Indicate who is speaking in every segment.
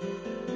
Speaker 1: thank you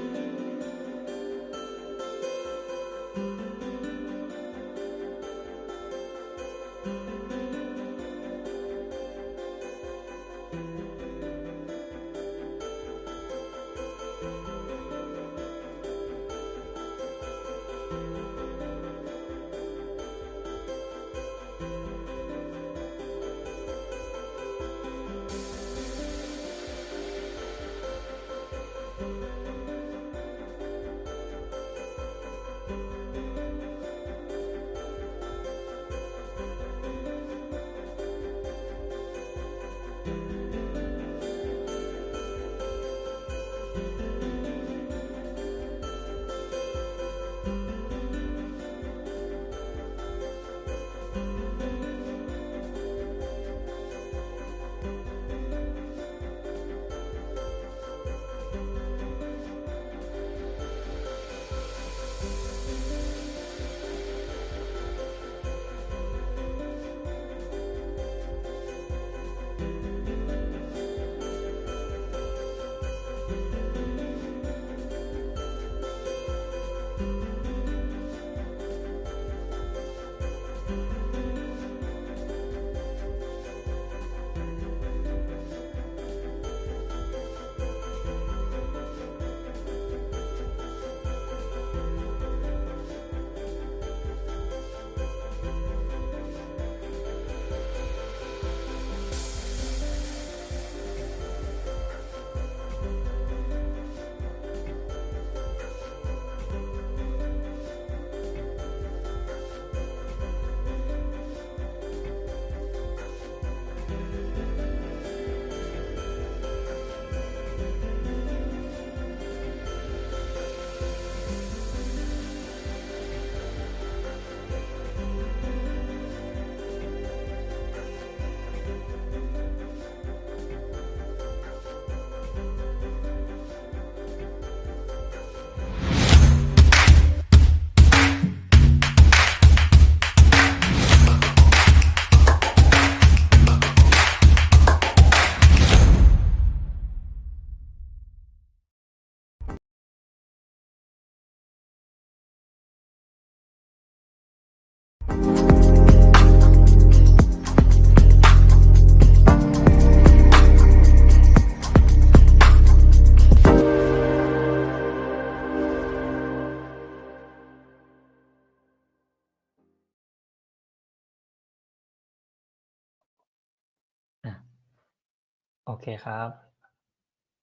Speaker 1: โอเคครับ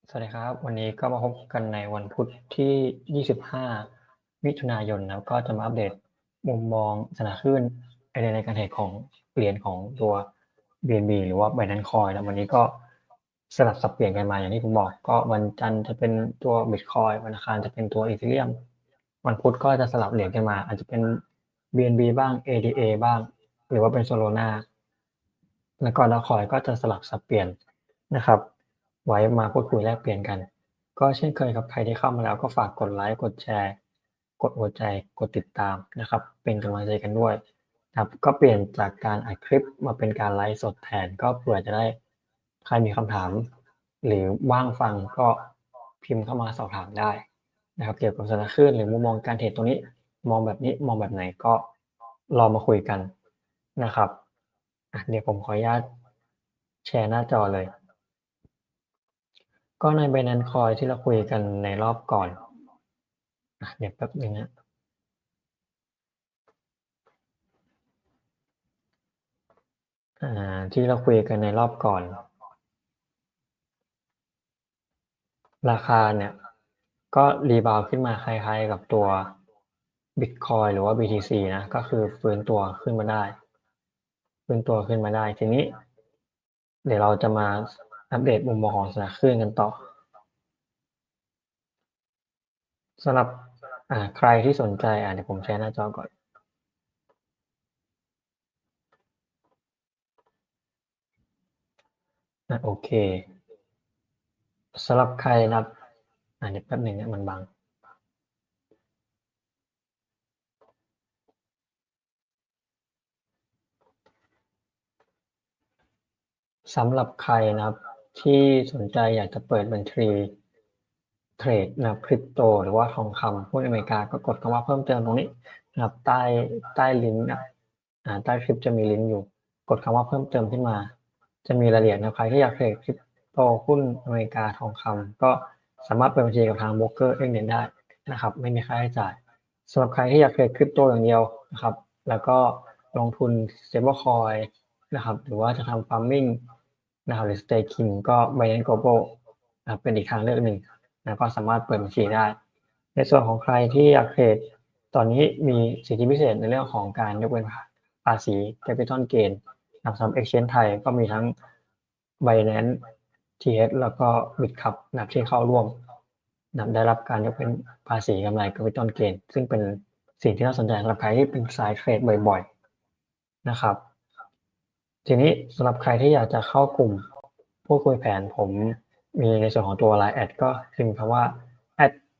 Speaker 1: สวัสดีครับ วันนี้ก็มาพบกันในวันพุธที่ 25 มิถุนายนนะครับก็จะมาอัปเดตมุมมองสถานคลื่นไอเดียในการเทรดของเหรียญของตัว BNB หรือว่า Binance Coin นะวันนี้ก็สลับสับเปลี่ยนกันมาอย่างที่ผมบอก ก็วันจันทร์จะเป็นตัวบิตคอยน์วันอังคารจะเป็นตัว Ethereum วันพุธก็จะสลับเหรียญกันมา อาจจะเป็น BNB บ้าง ADA บ้าง หรือว่าเป็น Solana แล้วก็ Dogecoin ก็จะสลับสับเปลี่ยน นะครับ ไว้มาพูดคุยแลกเปลี่ยนกัน ก็เช่นเคยครับใครที่เข้ามาแล้วก็ฝากกดไลค์กดแชร์ กดหัวใจกดติดตามนะครับ เป็นกำลังใจกันด้วยนะครับก็เปลี่ยนจากการอัดคลิปมาเป็นการไลฟ์สดแทนก็เผื่อจะได้ใครมีคำถาม หรือว่างฟังก็พิมพ์เข้ามาสอบถามได้นะครับ เกี่ยวกับสถานคลื่นหรือมุมมองการเทรดตรงนี้ มองแบบนี้มองแบบไหนก็ลองมาคุยกันนะครับเดี๋ยวผมขออนุญาตแชร์หน้าจอเลย ก็ใน Binance Coin ที่เราคุยกันในรอบก่อนอเดี๋ยวแป๊บหนึ่งนะที่เราคุยกันในรอบก่อน ราคาเนี่ย ก็รีบาวขึ้นมาคล้ายๆกับตัวบิตคอยน์หรือว่า BTC นะก็คือฟื้นตัวขึ้นมาได้ ฟื้นตัวขึ้นมาได้ทีนี้ เดี๋ยวเราจะมา อัปเดตมุมมองของสถานคลื่นกันต่อสำหรับใครที่สนใจอ่าเดี๋ยวผมแชร์หน้าจอก่อนอะโอเคสำหรับใครนะครับอ่าเดี๋ยวแป๊บหนึ่งนะมันบังสำหรับใครนะครับ ที่สนใจอยากจะเปิดบัญชีเทรดนะครับ Crypto หรือว่าทองคำหุ้นอเมริกาก็กดคำว่าเพิ่มเติมตรงนี้นะครับใต้ใต้ลิงก์นะอ่าใต้คลิปจะมีลิงก์อยู่ กดคำว่าเพิ่มเติมขึ้นมา จะมีรายละเอียดนะครับใครที่อยากเทรด Crypto หุ้นอเมริกาทองคำก็สามารถเปิดบัญชีกับทางโบรกเกอร์ Exchange ได้นะครับ ไม่มีค่าใช้จ่ายสำหรับใครที่อยากเทรด Crypto อย่างเดียวนะครับ แล้วก็ลงทุน Stablecoin นะครับ หรือว่าจะทำ Farming นะครับหรือ Staking ก็ Binance Global นะเป็นอีกทางเลือกหนึ่งนะก็สามารถเปิดบัญชีได้ ในส่วนของใครที่อยากเทรดตอนนี้มีสิทธิพิเศษในเรื่องของการยกเว้นภาษี Capital Gain นะสำหรับ Exchange ไทยก็มีทั้ง Binance TH แล้วก็ Bitkub นะครับที่เข้าร่วมนะได้รับการยกเว้นภาษีกำไร Capital Gain ซึ่งเป็นสิ่งที่น่าสนใจสำหรับใครที่เป็นสายเทรดบ่อย ๆ นะครับ ทีนี้สำหรับใครที่อยากจะเข้ากลุ่มพูดคุยแผนผมมีในส่วนของตัว LINE แอดก็พิมพ์คำว่า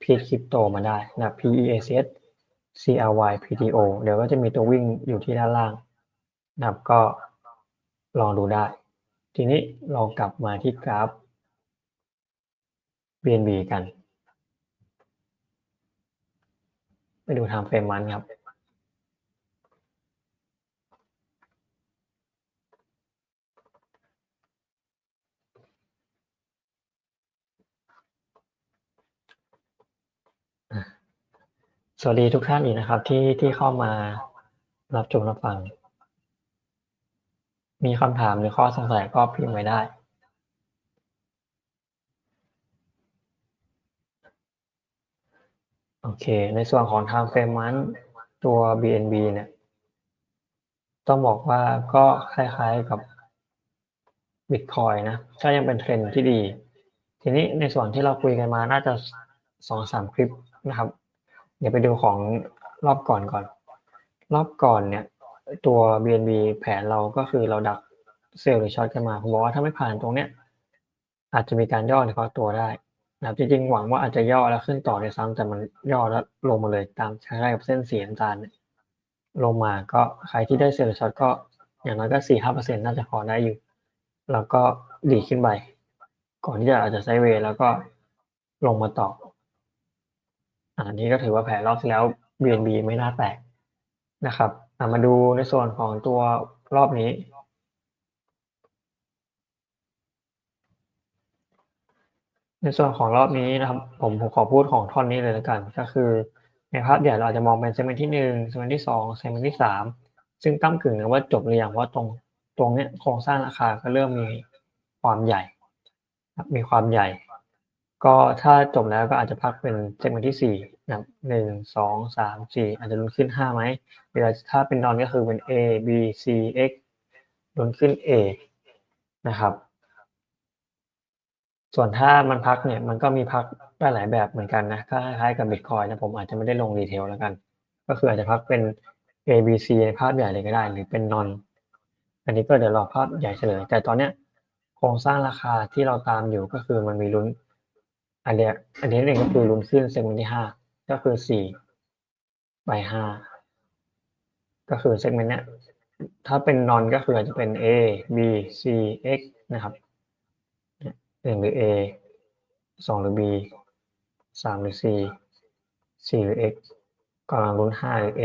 Speaker 1: @peacecrypto มาได้นะ P-E-A-C-H-C-R-Y-P-T-O เดี๋ยวก็จะมีตัววิ่งอยู่ที่ด้านล่างนะครับก็ลองดูได้ ทีนี้เรากลับมาที่กราฟ BNB กัน ไปดู Time Frame Month ครับ สวัสดีทุกท่านอีกนะครับ ที่ที่เข้ามารับชมรับฟัง มีคำถามหรือข้อสงสัยก็พิมพ์ไว้ได้ โอเค ในส่วนของ Time Frame Month ตัว BNB เนี่ย ต้องบอกว่าก็คล้ายๆกับบิตคอยน์นะก็ยังเป็น Trend ที่ดี ทีนี้ในส่วนที่เราคุยกันมาน่าจะ2-3คลิปนะครับ เดี๋ยวไปดูของรอบก่อนก่อน รอบก่อนเนี่ย ตัว BNB แผนเราก็คือเราดักเซลล์หรือช็อตกันมาผมบอกว่าถ้าไม่ผ่านตรงเนี้ยอาจจะมีการย่อหรือเคาะตัวได้นะครับจริงๆหวังว่าอาจจะย่อแล้วขึ้นต่อด้วยซ้ำแต่มันย่อแล้วลงมาเลยตามคล้ายๆกับเส้นสีน้ำตาลเนี่ยลงมาก็ใครที่ได้เซลล์ช็อตก็อย่างน้อยก็4-5%น่าจะพอได้อยู่ แล้วก็ดีขึ้นไป ก่อนที่จะอาจจะไซด์เวย์แล้วก็ลงมาต่อ อันนี้ก็ถือว่าแผนรอบที่แล้ว BNB ไม่น่าแตกนะครับมาดูในส่วนของตัวรอบนี้ ในส่วนของรอบนี้นะครับ ผมผมขอพูดของท่อนนี้เลยแล้วกัน ก็คือในภาพใหญ่เราอาจจะมองเป็นเซกเมนต์ที่หนึ่งเซกเมนต์ที่สองเซกเมนต์ที่สามซึ่งตั้มกึ่งนะว่าจบหรือยังเพราะตรงตรงเนี้ยโครงสร้างราคาก็เริ่มมีความใหญ่ มีความใหญ่ ก็ถ้าจบแล้วก็อาจจะพักเป็นเซกเมนต์ที่สี่นะครับหนึ่งสองสามสี่อาจจะลุ้นขึ้นห้าไหมเวลาถ้าเป็นนอนก็คือเป็น A B C X ลุ้นขึ้น A นะครับ ส่วนถ้ามันพักเนี่ยมันก็มีพักได้หลายแบบเหมือนกันนะคล้ายๆกับบิตคอยนะผมอาจจะไม่ได้ลงดีเทลแล้วกัน ก็คืออาจจะพักเป็น A B C ในภาพใหญ่เลยก็ได้ หรือเป็นนอนอันนี้ก็เดี๋ยวรอภาพใหญ่เฉลยแต่ตอนเนี้ยโครงสร้างราคาที่เราตามอยู่ก็คือมันมีลุ้น อันเนี้ยอันนี้หนึ่งก็คือลุ้นขึ้นเซกเมนต์ที่ห้าก็คือสี่ไปห้าก็คือเซกเมนต์เนี้ยถ้าเป็นนอนก็คืออาจจะเป็น A B C X นะครับหนึ่งหรือ A สองหรือ B สามหรือ C C หรือ X กำลังลุ้นห้าหรือ A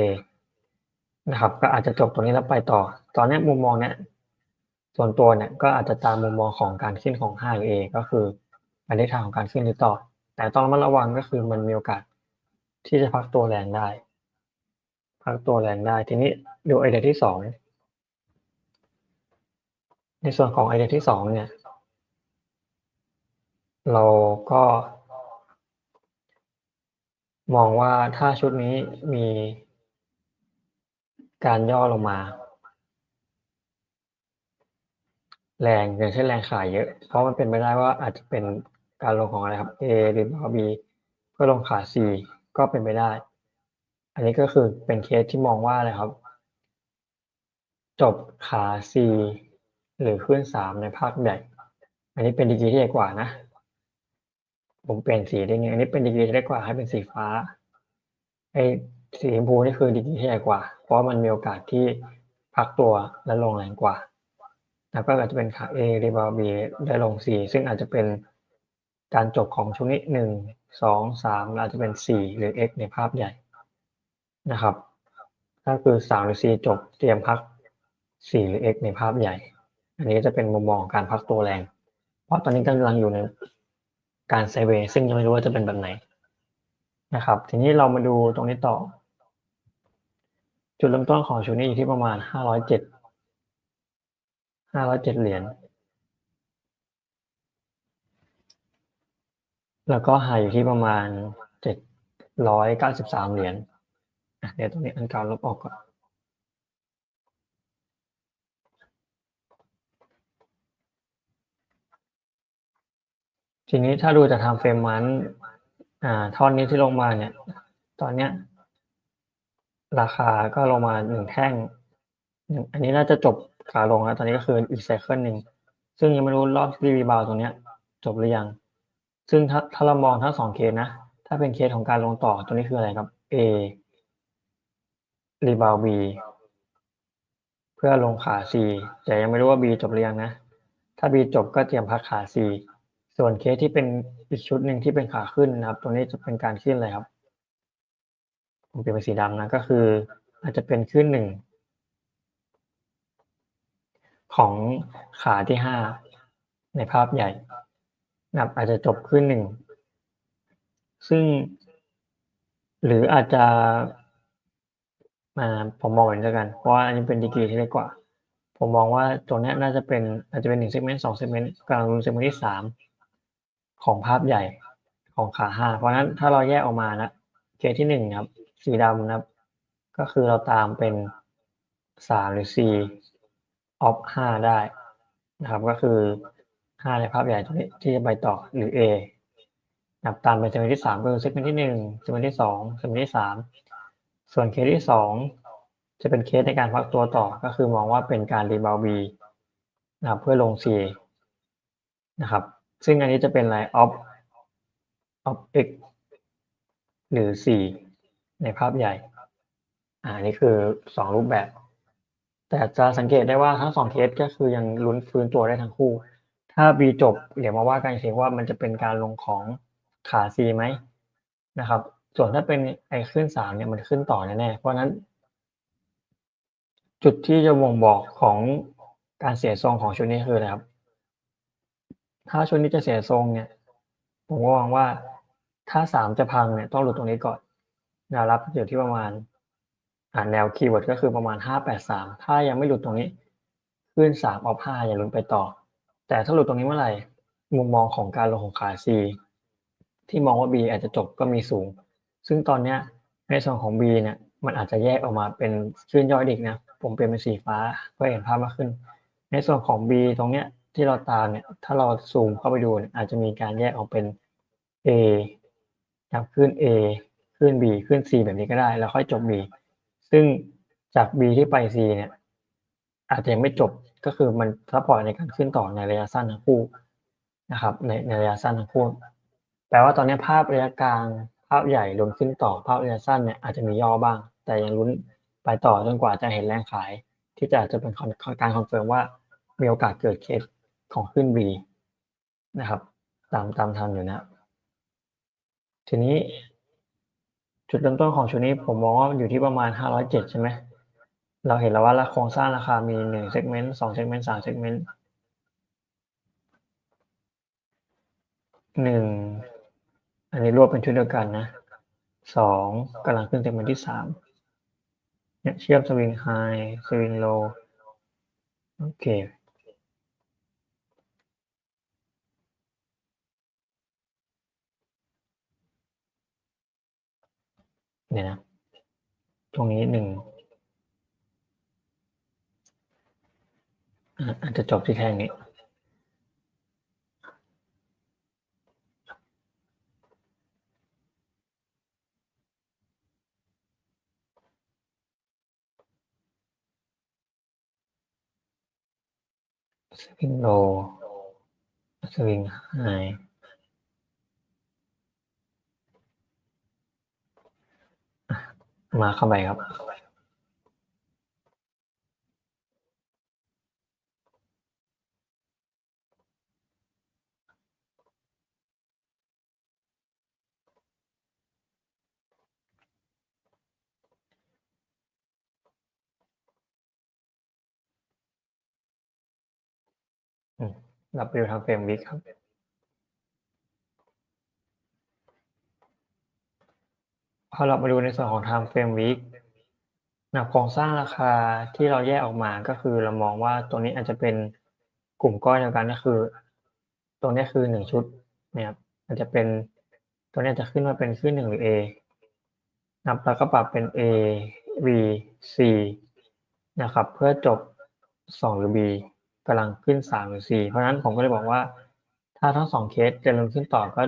Speaker 1: นะครับ ก็อาจจะจบตรงนี้แล้วไปต่อ ตอนนี้มุมมองเนี้ยส่วนตัวเนี่ยก็อาจจะตามมุมมองของการขึ้นของ5หรือ A ก็คือ ไปในทางของการขึ้นหรือต่อ แต่ต้องระมัดระวังก็คือมันมีโอกาสที่จะพักตัวแรงได้ พักตัวแรงได้ ทีนี้ดูไอเดียที่สองในส่วนของไอเดียที่สองเนี่ย เราก็ มองว่าถ้าชุดนี้มีการย่อลงมา แรงอย่างเช่นแรงขายเยอะ เพราะมันเป็นไปได้ว่าอาจจะเป็น การลงของอะไรครับ A หรือ B เพื่อลงขา C ก็เป็นไปได้ อันนี้ก็คือเป็นเคสที่มองว่าอะไรครับ จบขา C หรือขึ้นสามในภาคใหญ่ อันนี้เป็นดีกรีที่ใหญ่กว่านะ ผมเปลี่ยนสีได้ไงอันนี้เป็นดีกรีที่ใหญ่กว่าให้เป็นสีฟ้า ไอ้สีชมพูนี่คือดีกรีที่ใหญ่กว่า เพราะมันมีโอกาสที่พักตัวและลงแรงกว่าแล้วก็อาจจะเป็นขา A หรีบาว B ได้ลง C ซึ่งอาจจะเป็น การจบของช่วงนี้หนึ่งสองสามอาจจะเป็นสี่หรือ x ในภาพใหญ่นะครับถ้าคือสามหรือ c จบเตรียมพักสี่หรือ x ในภาพใหญ่ อันนี้จะเป็นมุมมองการพักตัวแรง เพราะตอนนี้กำลังอยู่ในการไซเวย์ซึ่งยังไม่รู้ว่าจะเป็นแบบไหนนะครับ ทีนี้เรามาดูตรงนี้ต่อ จุดเริ่มต้นของชุดนี้อยู่ที่ประมาณห้าร้อยเจ็ดห้าร้อยเจ็ดเหรียญ แล้วก็หายอยู่ที่ประมาณเจ็ดร้อยเก้าสิบสามเหรียญเดี๋ยวตรงนี้อันเก่าลบออกก่อนทีนี้ถ้าดูจากทางเฟรมมันอ่าท่อนนี้ที่ลงมาเนี่ย ตอนเนี้ย ราคาก็ลงมาหนึ่งแท่งอันนี้น่าจะจบขาลงแล้วตอนนี้ก็คืออีกไซเคิลหนึ่ง ซึ่งยังไม่รู้รอบที่รีบาวตรงเนี้ย จบหรือยัง ซึ่งถ้าถ้าเรามองทั้งสองเคสนะ ถ้าเป็นเคสของการลงต่อตัวนี้คืออะไรครับ A รีบาว B เพื่อลงขา C แต่ยังไม่รู้ว่า B จบหรือยังนะ ถ้า B จบก็เตรียมพักขา C ส่วนเคสที่เป็นอีกชุดหนึ่งที่เป็นขาขึ้นนะครับ ตัวนี้จะเป็นการขึ้นอะไรครับ ผมเปลี่ยนเป็นสีดำนะก็คือ อาจจะเป็นขึ้นหนึ่งของขาที่ห้าในภาพใหญ่ นะครับอาจจะจบขึ้นหนึ่ง ซึ่ง หรืออาจจะมาผมมองเหมือนกัน เพราะว่าอันนี้เป็นดีกรีที่เล็กกว่า ผมมองว่าตัวนี้น่าจะเป็นอาจจะเป็นหนึ่งเซกเมนต์สองเซกเมนต์กลางรุนเซกเมนต์ที่สามของภาพใหญ่ของขาห้าเพราะฉะนั้นถ้าเราแยกออกมานะเคสที่หนึ่งครับสีดำนะครับ ก็คือเราตามเป็นสามหรือสี่ออฟห้าได้นะครับ ก็คือ ห้าในภาพใหญ่ตรงนี้ที่จะไปต่อหรือ A นับตามเป็นเซกเมนต์ที่สามก็คือเซกเมนต์ที่หนึ่งเซกเมนต์ที่สองเซกเมนต์ที่สามส่วนเคสที่สองจะเป็นเคสในการพักตัวต่อก็คือมองว่าเป็นการรีบาวบีนะครับเพื่อลง C นะครับ ซึ่งอันนี้จะเป็นอะไร of of x หรือ C ในภาพใหญ่อ่านี่คือสองรูปแบบ แต่จะสังเกตได้ว่าทั้งสองเคสก็คือยังลุ้นฟื้นตัวได้ทั้งคู่ ถ้า B จบ เดี๋ยวมาว่ากันอีกทีว่ามันจะเป็นการลงของขา C ไหมนะครับ ส่วนถ้าเป็นไอขึ้นสามเนี่ยมันขึ้นต่อแน่ๆเพราะนั้น จุดที่จะบ่งบอกของการเสียทรงของชุดนี้คืออะไรครับ ถ้าชุดนี้จะเสียทรงเนี่ย ผมก็มองว่าถ้าสามจะพังเนี่ยต้องหลุดตรงนี้ก่อนแนวรับอยู่ที่ประมาณอ่าแนวคีย์เวิร์ดก็คือประมาณห้าแปดสามถ้ายังไม่หลุดตรงนี้ ขึ้นสามออฟห้าอย่าลืมไปต่อ แต่ถ้าหลุดตรงนี้เมื่อไหร่ มุมมองของการลงของขา C ที่มองว่า B อาจจะจบก็มีสูง ซึ่งตอนเนี้ยในส่วนของ B เนี่ยมันอาจจะแยกออกมาเป็นคลื่นย่อยอีกนะ ผมเปลี่ยนเป็นสีฟ้าเพื่อเห็นภาพมากขึ้น ในส่วนของ B ตรงเนี้ยที่เราตามเนี่ยถ้าเราซูมเข้าไปดูเนี่ยอาจจะมีการแยกออกเป็น A จากคลื่น A คลื่น B คลื่น C แบบนี้ก็ได้ แล้วค่อยจบ B ซึ่งจาก B ที่ไป C เนี่ยอาจจะยังไม่จบ ก็คือมันซัพพอร์ตในการขึ้นต่อในระยะสั้นทั้งคู่นะครับ ในในระยะสั้นทั้งคู่แปลว่าตอนนี้ภาพระยะกลางภาพใหญ่ลงขึ้นต่อภาพระยะสั้นเนี่ยอาจจะมีย่อบ้าง แต่ยังลุ้นไปต่อจนกว่าจะเห็นแรงขาย ที่จะจะเป็นการคอนเฟิร์มว่ามีโอกาสเกิดเคสของขึ้น B นะครับ ตามตามทันอยู่นะ ทีนี้ จุดเริ่มต้นของชุดนี้ผมมองว่าอยู่ที่ประมาณ 507 ใช่ไหม เราเห็นแล้วว่าโครงสร้างราคามีหนึ่งเซกเมนต์สองเซกเมนต์สามเซกเมนต์หนึ่งอันนี้รวบเป็นชุดเดียวกันนะสองกำลังขึ้นเซกเมนต์ที่สามเนี่ยเชื่อมสวิงไฮสวิงโลโอเคเนี่ยนะ ตรงนี้หนึ่ง อาจจะจบที่แท่งนี้สวิงโลสวิงไฮมาเข้าไปครับ รับวิวทางเฟรมวิกครับพอเรามาดูในส่วนของ time frame week นะโครงสร้างราคาที่เราแยกออกมาก็คือเรามองว่าตัวนี้อาจจะเป็นกลุ่มก้อนเดียวกันก็คือตรงนี้คือหนึ่งชุดเนี่ยอาจจะเป็นตัวนี้จะขึ้นมาเป็นขึ้นหนึ่งหรือ A นับแล้วก็ปรับเป็น A B C นะครับ เพื่อจบสองหรือ B กำลังขึ้นสามหรือ C เพราะฉะนั้นผมก็เลยบอกว่า ถ้าทั้งสองเคสจะลงขึ้นต่อก็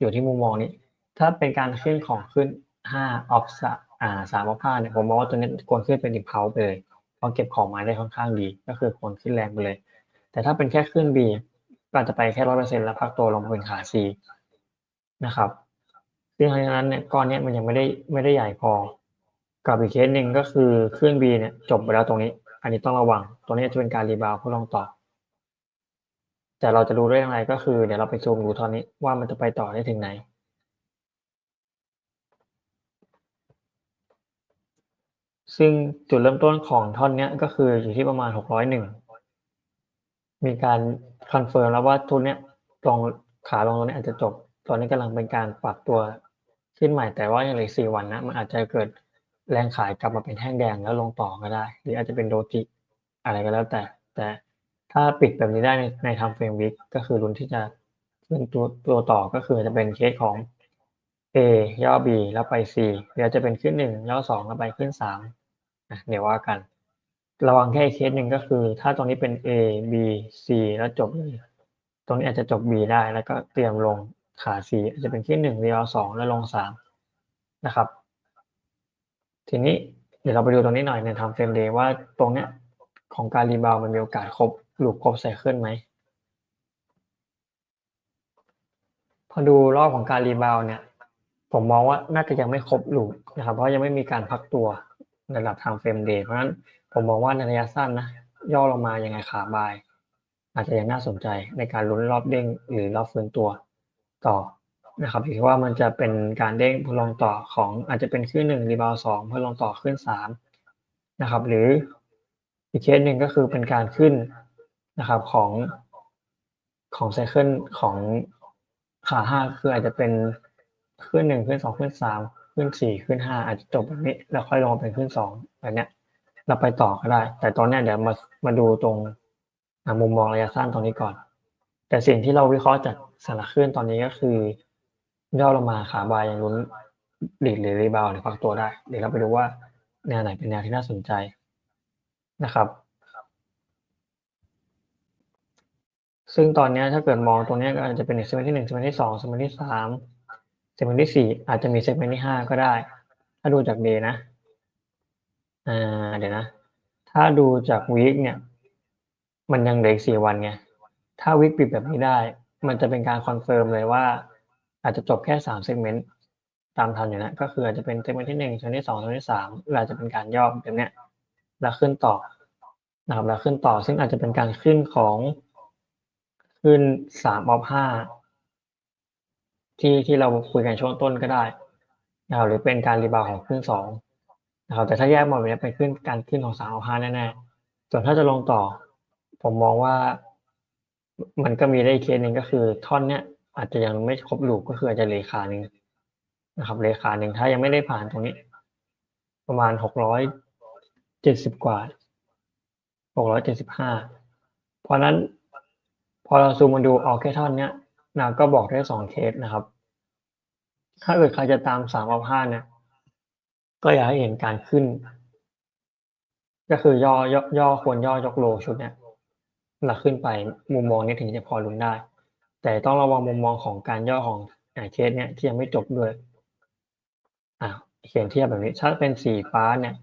Speaker 1: อยู่ที่มุมมองนี้ ถ้าเป็นการขึ้นของขึ้นห้าออฟสอ่าสามออฟห้าเนี่ยผมมองว่าตัวนี้ควรขึ้นเป็นดิเพาไปเลยเพราะเก็บของมาได้ค่อนข้างดี ก็คือควรขึ้นแรงไปเลย แต่ถ้าเป็นแค่ขึ้น B ก็อาจจะไปแค่ร้อยเปอร์เซ็นต์แล้วพักตัวลงเป็นขา C นะครับซึ่งเพราะฉะนั้นเนี่ยก้อนนี้มันยังไม่ได้ไม่ได้ใหญ่พอ กับอีกเคสหนึ่งก็คือขึ้น B เนี่ยจบไปแล้วตรงนี้ อันนี้ต้องระวัง ตัวนี้จะเป็นการรีบาวเพื่อลองต่อ แต่เราจะรู้ได้อยังไงก็คือ เดี๋ยวเราไปซูมดูตอนนี้ว่ามันจะไปต่อได้ถึงไหน ซึ่งจุดเริ่มต้นของท่อนนี้ก็คืออยู่ที่ประมาณหกร้อยหนึ่งมีการคอนเฟิร์มแล้วว่าทุนเนี้ยลงขาลงตรงนี้อาจจะจบ ตอนนี้กำลังเป็นการปรับตัวขึ้นใหม่แต่ว่ายังเหลือสี่วันนะมันอาจจะเกิด แรงขายกลับมาเป็นแท่งแดงแล้วลงต่อก็ได้ หรืออาจจะเป็นโดจิอะไรก็แล้วแต่ แต่ถ้าปิดแบบนี้ได้ในในทำเฟรมวิกก็คือรุนที่จะขึ้นตัวตัวต่อก็คือจะเป็นเคสของ A ย่อ B แล้วไป C หรือจะเป็นขึ้นหนึ่งย่อสองแล้วไปขึ้นสามนะเดี๋ยวว่ากัน ระวังแค่เคสหนึ่งก็คือ ถ้าตรงนี้เป็น A B C แล้วจบเลยตรงนี้อาจจะจบ B ได้แล้วก็เตรียมลงขา C อาจจะเป็นขึ้นหนึ่งย่อสองแล้วลงสามนะครับ ทีนี้เดี๋ยวเราไปดูตรงนี้หน่อยในทำเฟรมเดย์ว่าตรงเนี้ยของการรีบาวมันมีโอกาสครบหลุดครบไซเคิลไหมพอดูรอบของการรีบาวเนี่ย ผมมองว่าน่าจะยังไม่ครบหลุดนะครับ เพราะยังไม่มีการพักตัวในระดับทางเฟรมเดย์เพราะฉะนั้นผมมองว่าในระยะสั้นนะย่อลงมายังไงขาบาย อาจจะยังน่าสนใจในการลุ้นรอบเด้งหรือรอบฟื้นตัวต่อ นะครับถือว่ามันจะเป็นการเด้งเพื่อลงต่อของอาจจะเป็นขึ้นหนึ่งรีบาวสองเพื่อลงต่อขึ้นสามนะครับ หรืออีกเคสหนึ่งก็คือเป็นการขึ้นนะครับของของไซเคิลของขาห้าคืออาจจะเป็นขึ้นหนึ่งขึ้นสองขึ้นสามขึ้นสี่ขึ้นห้าอาจจะจบแบบนี้แล้วค่อยลงเป็นขึ้นสองแบบเนี้ย เราไปต่อก็ได้ แต่ตอนนี้เดี๋ยวมามาดูตรงมุมมองระยะสั้นตรงนี้ก่อน แต่สิ่งที่เราวิเคราะห์จากสารคลื่นตอนนี้ก็คือ ย่อลงมาขาบายยังลุ้นดีดหรือรีบาวหรือพักตัวได้ เดี๋ยวเราไปดูว่าแนวไหนเป็นแนวที่น่าสนใจนะครับ ซึ่งตอนนี้ถ้าเกิดมองตรงนี้ก็อาจจะเป็นเซกเมนต์ที่หนึ่งเซกเมนต์ที่สองเซกเมนต์ที่สามเซกเมนต์ที่สี่อาจจะมีเซกเมนต์ที่ห้าก็ได้ ถ้าดูจากเดย์นะอ่าเดี๋ยวนะ ถ้าดูจากวีคเนี่ย มันยังเหลืออีกสี่วันไงถ้าวีคปิดแบบนี้ได้ มันจะเป็นการคอนเฟิร์มเลยว่า อาจจะจบแค่สามเซกเมนต์ตามทันอยู่นะก็คืออาจจะเป็นเซกเมนต์ที่หนึ่งเซกเมนต์ที่สองเซกเมนต์ที่สามหรืออาจจะเป็นการย่อแบบเนี้ยแล้วขึ้นต่อนะครับแล้วขึ้นต่อซึ่งอาจจะเป็นการขึ้นของขึ้นสามออฟห้าที่ที่เราคุยกันช่วงต้นก็ได้นะครับหรือเป็นการรีบาวของขึ้นสองนะครับแต่ถ้าแยกมาแบบนี้เป็นขึ้นการขึ้นของสามออฟห้าแน่ๆส่วนถ้าจะลงต่อ ผมมองว่ามันก็มีได้เคสหนึ่งก็คือท่อนเนี้ย อาจจะยังไม่ครบลูกก็คืออาจจะเลขาหนึ่งนะครับเลขาหนึ่งถ้ายังไม่ได้ผ่านตรงนี้ ประมาณหกร้อยเจ็ดสิบกว่าหกร้อยเจ็ดสิบห้าเพราะนั้น พอเราซูมมาดูออกแค่ท่อนเนี้ยนะก็บอกได้สองเคสนะครับ ถ้าเกิดใครจะตามสามเอาห้าเนี่ยก็อยากให้เห็นการขึ้น ก็คือย่อย่อย่อควรย่อยกโลชุดเนี้ยหลักขึ้นไปมุมมองนี้ถึงจะพอลุ้นได้ แต่ต้องระวังมุมมองของการย่อของเคสเนี้ยที่ยังไม่จบด้วยอ่าเขียนเทียบแบบนี้ถ้าเป็นสีฟ้าเนี่ย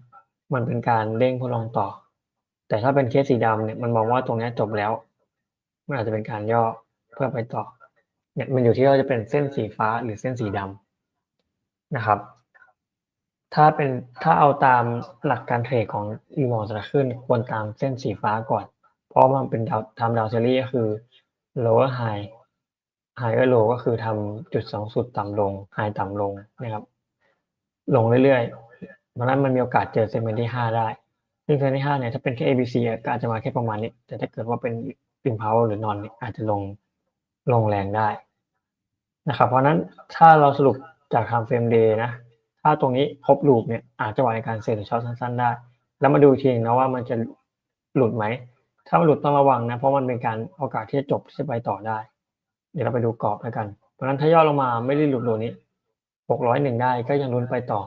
Speaker 1: มันเป็นการเด้งพลองต่อ แต่ถ้าเป็นเคสสีดำเนี่ยมันมองว่าตรงนี้จบแล้ว มันอาจจะเป็นการย่อเพื่อไปต่อเนี่ยมันอยู่ที่เราจะเป็นเส้นสีฟ้าหรือเส้นสีดำนะครับ ถ้าเป็นถ้าเอาตามหลักการเทรดของอีมองจะขึ้นควรตามเส้นสีฟ้าก่อน เพราะมันเป็นดาวทำดาวเซอรี่ก็คือ lower high higher low ก็คือทำจุดสูงสุดต่ำลง high ต่ำลงนะครับ ลงเรื่อยๆเพราะนั้นมันมีโอกาสเจอเซกเมนต์ที่ห้าได้ ซึ่งเซกเมนต์ที่ห้าเนี่ยถ้าเป็นแค่ ABC ก็อาจจะมาแค่ประมาณนี้ แต่ถ้าเกิดว่าเป็นอิมพาวหรือนอนอาจจะลงลงแรงได้นะครับเพราะนั้นถ้าเราสรุปจากทำเฟรมเดย์นะ ถ้าตรงนี้ครบลูปเนี่ยอาจจะวางการเซลล์ช็อตสั้นๆได้ แล้วมาดูทีนะว่ามันจะหลุดไหม ถ้ามันหลุดต้องระวังนะ เพราะมันเป็นการโอกาสที่จะจบที่จะไปต่อได้ เดี๋ยวเราไปดูกรอบแล้วกัน เพราะนั้นถ้าย่อลงมาไม่ได้หลุดโลนี้หกร้อยหนึ่งได้ก็ยังลุ้นไปต่อ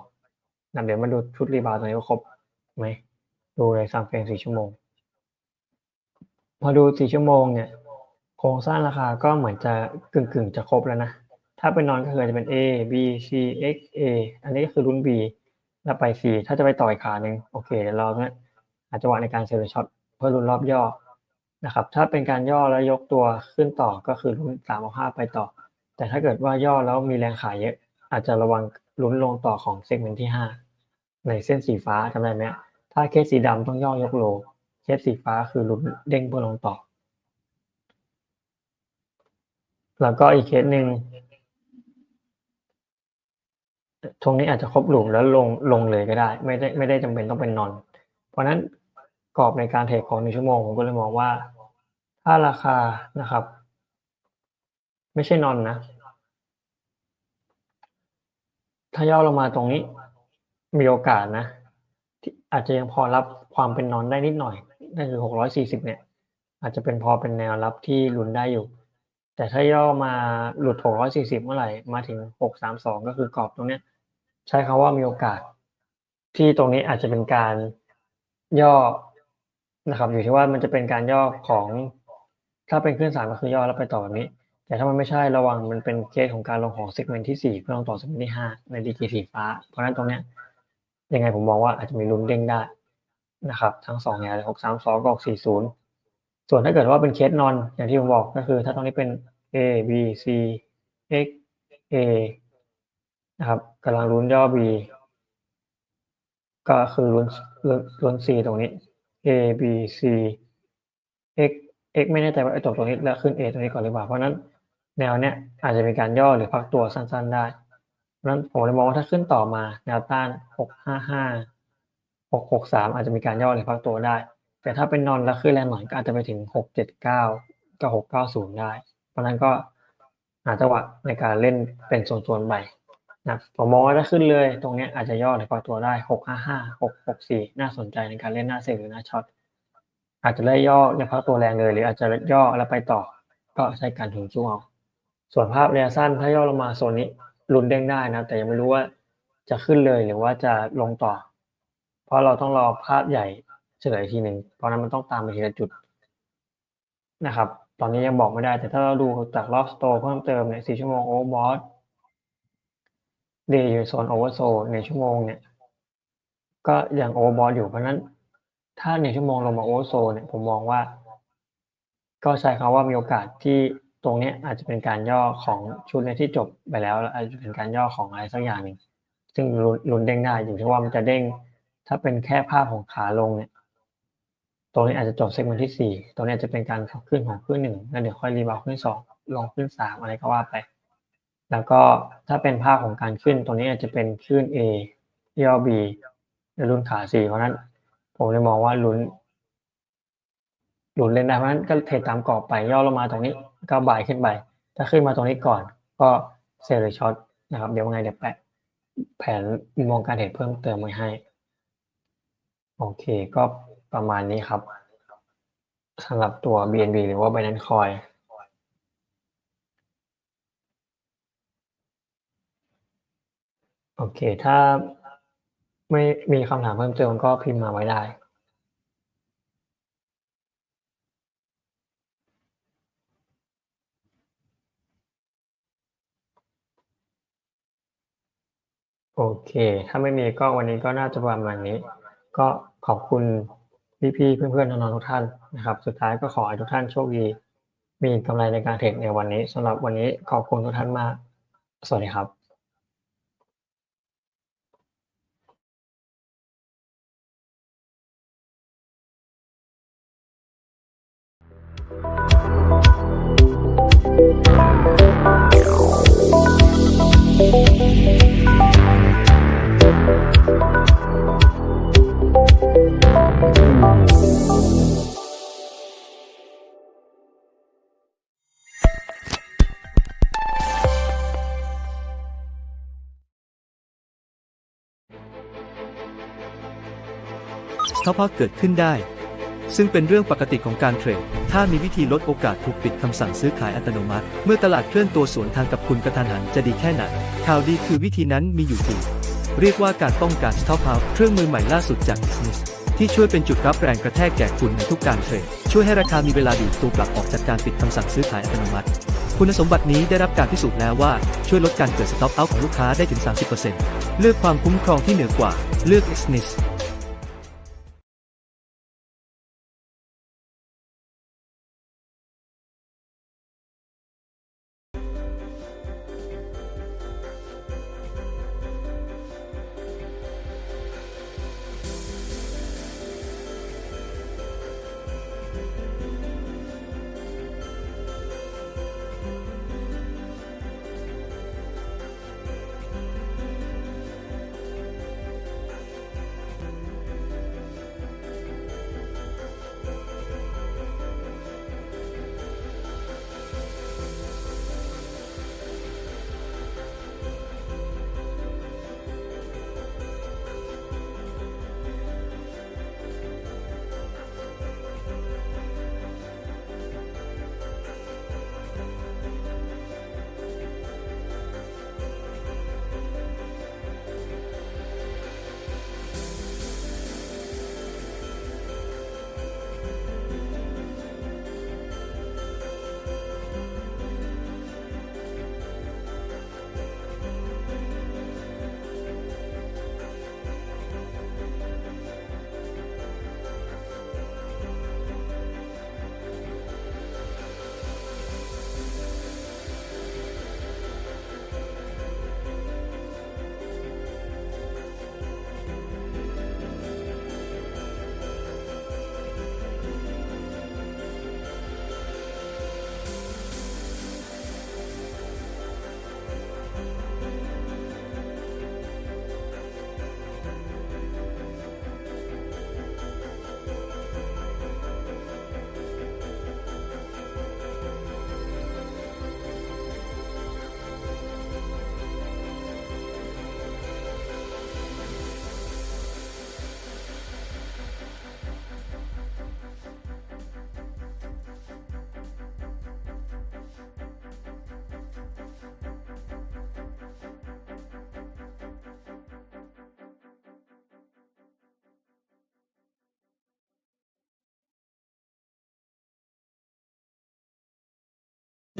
Speaker 1: นะเดี๋ยวมาดูชุดรีบาวตรงนี้ว่าครบไหมดูเลยสามเฟรมสี่ชั่วโมง พอดูสี่ชั่วโมงเนี่ยโครงสร้างราคาก็เหมือนจะกึ่งกึ่งจะครบแล้วนะ ถ้าเป็นนอนก็คือจะเป็น A B C X A อันนี้ก็คือรุ่น B แล้วไป C ถ้าจะไปต่ออีกขาหนึ่งโอเคเดี๋ยวราเนี่ยอาจจะวางในการเซลล์ช็อตเพื่อรุ่นรอบย่อ นะครับ ถ้าเป็นการย่อแล้วยกตัวขึ้นต่อก็คือรุ่นสามเอาห้าไปต่อ แต่ถ้าเกิดว่าย่อแล้วมีแรงขายเยอะ อาจจะระวังลุ้นลงต่อของเซกเมนต์ที่ห้าในเส้นสีฟ้าจำได้ไหมถ้าเคสสีดำต้องย่อยกโล เคสสีฟ้าคือลุ้นเด้งเพื่อลงต่อ แล้วก็อีกเคสหนึ่งตรงนี้อาจจะครบหลุมแล้วลงลงเลยก็ได้ ไม่ได้ไม่ได้จำเป็นต้องเป็นนอน เพราะนั้น กรอบในการเทรดของหนึ่งชั่วโมงผมก็เลยมองว่า ถ้าราคานะครับ ไม่ใช่นอนนะ ถ้าย่อลงมาตรงนี้มีโอกาสนะที่อาจจะยังพอรับความเป็นนอนได้นิดหน่อยนั่นคือหกร้อยสี่สิบเนี่ย อาจจะเป็นพอเป็นแนวรับที่ลุ้นได้อยู่ แต่ถ้าย่อมาหลุดหกร้อยสี่สิบเมื่อไหร่มาถึงหกสามสองก็คือกรอบตรงเนี้ย ใช้คาว่ามีโอกาส ที่ตรงนี้อาจจะเป็นการย่อ นะครับ อยู่ที่ว่ามันจะเป็นการย่อของ ถ้าเป็นขึ้นสามก็คือย่อแล้วไปต่อแบบนี้ แต่ถ้ามันไม่ใช่ระวังมันเป็นเคสของการลงของเซกเมนต์ที่สี่เพื่อลงต่อเซกเมนต์ที่ห้าในดีกีสีฟ้า เพราะนั้นตรงเนี้ยยังไงผมมองว่าอาจจะมีลุ้นเด้งได้นะครับ ทั้งสองแนวเลยหกสามสองกับสี่ศูนย์ส่วนถ้าเกิดว่าเป็นเคสนอนอย่างที่ผมบอกก็คือถ้าตรงนี้เป็น A B C X A นะครับกำลังลุ้นย่อ B ก็คือลุ้นลุ้น C ตรงนี้ A B C X X ไม่แน่ใจว่าไอ้ตกตรงนี้แล้วขึ้น A ตรงนี้ก่อนหรือเปล่า เพราะนั้นแนวเนี้ยอาจจะเป็นการย่อหรือพักตัวสั้นๆได้ เพราะนั้นผมเลยมองว่าถ้าขึ้นต่อมาแนวต้านหกห้าห้าหกหกสามอาจจะมีการย่อหรือพักตัวได้ แต่ถ้าเป็นนอนแล้วขึ้นแรงหน่อยก็อาจจะไปถึงหกเจ็ดเก้ากับหกเก้าศูนย์ได้ เพราะฉะนั้นก็หาจังหวะในการเล่นเป็นส่วนๆไป นะครับผมมองว่าถ้าขึ้นเลย ตรงนี้อาจจะย่อหรือพอตัวได้หกห้าห้าหกหกสี่น่าสนใจในการเล่นหน้าเซลล์หรือหน้าช็อตอาจจะได้ย่อในพักตัวแรงเลย หรืออาจจะย่อแล้วไปต่อ ก็ใช้การถึงช่วงเอาส่วนภาพระยะสั้นถ้าย่อลงมาโซนนี้ลุ้นเด้งได้นะ แต่ยังไม่รู้ว่าจะขึ้นเลยหรือว่าจะลงต่อ เพราะเราต้องรอภาพใหญ่เฉลยทีหนึ่งเพราะนั้นมันต้องตามไปทีละจุดนะครับ ตอนนี้ยังบอกไม่ได้แต่ถ้าเราดูจากรอบสโตร์เพิ่มเติมเนี่ยสี่ชั่วโมงโอเวอร์บอท ดย์อยู่โซนโอเวอร์โซในชั่วโมงเนี่ย ก็ยังโอเวอร์บอทอยู่เพราะนั้น ถ้าหนึ่งชั่วโมงลงมาโอเวอร์โซเนี่ยผมมองว่า ก็ใช้คำว่ามีโอกาสที่ตรงเนี้ยอาจจะเป็นการย่อของชุดในที่จบไปแล้วอาจจะเป็นการย่อของอะไรสักอย่างหนึ่งซึ่งลุนเด้งได้อยู่ที่ว่ามันจะเด้ง ถ้าเป็นแค่ภาพของขาลงเนี่ยตรงนี้อาจจะจบเซกเมนต์ที่สี่ตรงนี้จจะเป็นการขึ้นของขึ้นหนึ่งแล้วเดี๋ยวค่อยรีบาวขึ้นสองลงขึ้นสามอะไรก็ว่าไป แล้วก็ถ้าเป็นภาพของการขึ้นตรงนี้อาจจะเป็นขึ้น A ย่อ B ในรุ่นขาสี่เพราะนั้น ผมเลยมองว่าลุ้นลุ้นเล่นได้เพราะนั้นก็เทรดตามกรอบไปย่อลงมาตรงนี้ก็บ่ายขึ้นไป ถ้าขึ้นมาตรงนี้ก่อน ก็เซลล์ช็อตนะครับเดี๋ยวยังไงเดี๋ยวแปะแผนมองการเทรดเพิ่มเติมไว้ให้ โอเคก็ประมาณนี้ครับสำหรับตัว BNB หรือว่า Binance Coin โอเค ถ้าไม่มีคำถามเพิ่มเติมก็พิมพ์มาไว้ได้โอเค ถ้าไม่มีก็วันนี้ก็น่าจะประมาณนี้ ก็ขอบคุณพี่ๆเพื่อนๆน้องๆทุกท่านนะครับ สุดท้ายก็ขอให้ทุกท่านโชคดี มีกำไรในการเทรดในวันนี้สำหรับวันนี้ขอบคุณทุกท่านมาก สวัสดีครับ
Speaker 2: ท็อปอัพเกิดขึ้นได้ ซึ่งเป็นเรื่องปกติของการเทรด ถ้ามีวิธีลดโอกาสถูกปิดคำสั่งซื้อขายอัตโนมัติ เมื่อตลาดเคลื่อนตัวสวนทางกับคุณกระทันหันจะดีแค่ไหน ข่าวดีคือวิธีนั้นมีอยู่จริง เรียกว่าการป้องกัน Stop Out เครื่องมือใหม่ล่าสุดจาก Business ที่ช่วยเป็นจุดรับแรงกระแทกแก่คุณในทุกการเทรด ช่วยให้ราคามีเวลาดีดตัวกลับออกจากการปิดคำสั่งซื้อขายอัตโนมัติ คุณสมบัตินี้ได้รับการพิสูจน์แล้วว่า ช่วยลดการเกิด Stop Out ของลูกค้าได้ถึง 30%เลือกความคุ้มครองที่เหนือกว่า เลือก Business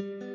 Speaker 2: Thank you.